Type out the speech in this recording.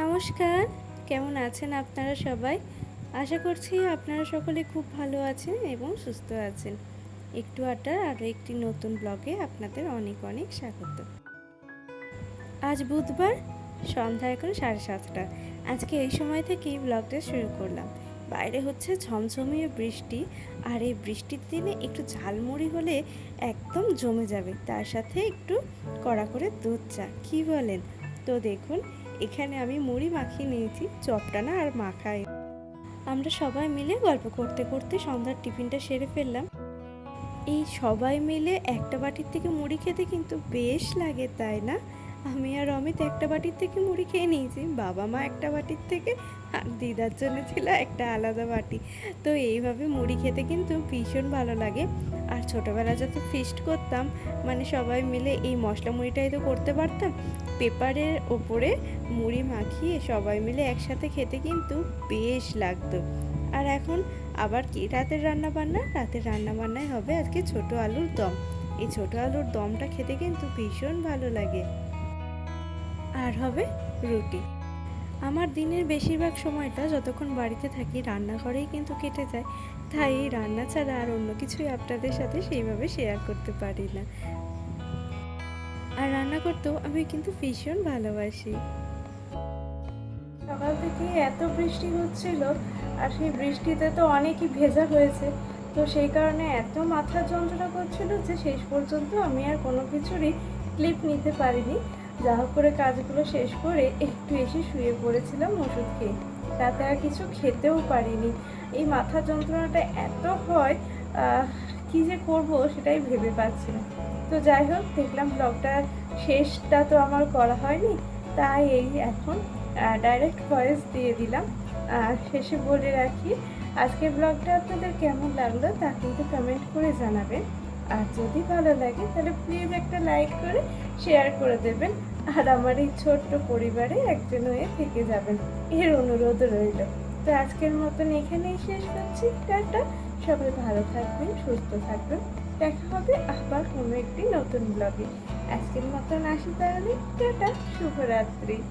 নমস্কার। কেমন আছেন আপনারা সবাই? আশা করছি আপনারা সকলে খুব ভালো আছেন এবং সুস্থ আছেন। একটু আড্ডার আরও একটি নতুন ব্লগে আপনাদের অনেক অনেক স্বাগত। আজ বুধবার, সন্ধ্যা এখন সাড়ে সাতটা। আজকে এই সময় থেকেই ব্লগটা শুরু করলাম। বাইরে হচ্ছে ঝমঝমিয়ে বৃষ্টি, আর এই বৃষ্টির দিনে একটু ঝালমুড়ি হলে একদম জমে যাবে। তার সাথে একটু কড়া করে দুধ চা, কী বলেন? তো দেখুন এখানে আমি মুড়ি মাখিয়ে নিয়েছি চপটানা আর মাখায় আমরা সবাই মিলে গল্প করতে করতে সন্ধ্যার টিফিনটা সেরে ফেললাম। এই সবাই মিলে একটা বাটির থেকে মুড়ি খেতে কিন্তু বেশ লাগে, তাই না? আমি আর অমিত একটা বাটির থেকে মুড়ি খেয়ে নিয়েছি। বাবা মা একটা বাটির থেকে আর দিদার জন্য ছিল একটা আলাদা বাটি। তো এইভাবে মুড়ি খেতে কিন্তু ভীষণ ভালো লাগে। আর ছোটোবেলা যত ফিস্ট করতাম মানে সবাই মিলে এই মশলা মুড়িটাই তো করতে পারতাম। পেপারের ওপরে মুড়ি মাখিয়ে সবাই মিলে একসাথে খেতে কিন্তু বেশ লাগতো। আর এখন আবার কি? রাতের রান্না বান্না রাতের রান্না বান্নায় হবে আজকে ছোট আলুর দম। এই ছোট আলুর দমটা খেতে কিন্তু ভীষণ ভালো লাগে। আর হবে রুটি। আমার দিনের বেশিরভাগ সময়টা যতক্ষণ বাড়িতে থাকি, রান্নাঘরেই কিন্তু কেটে যায়। তাই রান্না ছাড়া আর অন্য কিছুই আপনাদের সাথে সেইভাবে শেয়ার করতে পারি না। আর রান্না করতেও আমি কিন্তু ভীষণ ভালোবাসি। সকাল থেকে এত বৃষ্টি হচ্ছিল, আর সেই বৃষ্টিতে তো অনেকই ভেজা হয়েছে। তো সেই কারণে এত মাথা যন্ত্রণা করছিল যে শেষ পর্যন্ত আমি আর কোনো কিছুরই ক্লিপ নিতে পারিনি। যা হোক করে কাজগুলো শেষ করে একটু এসে শুয়ে পড়েছিলাম ওষুধ খেয়ে। তাতে আর কিছু খেতেও পারিনি। এই মাথা যন্ত্রণাটা এত হয় কি যে করব সেটাই ভেবে পাচ্ছি না। তো যাই হোক, দেখলাম ব্লগটা শেষটা তো আমার করা হয়নি, তাই এই এখন ডাইরেক্ট ভয়েস দিয়ে দিলাম। শেষে বলে রাখি, আজকের ব্লগটা আপনাদের কেমন লাগল তা কিন্তু কমেন্ট করে জানাবেন। আর যদি ভালো লাগে তাহলে প্লিজ একটা লাইক করে শেয়ার করে দেবেন। আর আমার এই ছোট্ট পরিবারে একজন হয়ে থেকে যাবেন। এর অনুরোধ রইল। তো আজকের মতন এখানেই শেষ করছি। টাটা। সবাই ভালো থাকবেন, সুস্থ থাকবেন। দেখা হবে আবার কোনো একটি নতুন ব্লগে আজকের মতন আসি তাহলে। টাটা। শুভরাত্রি।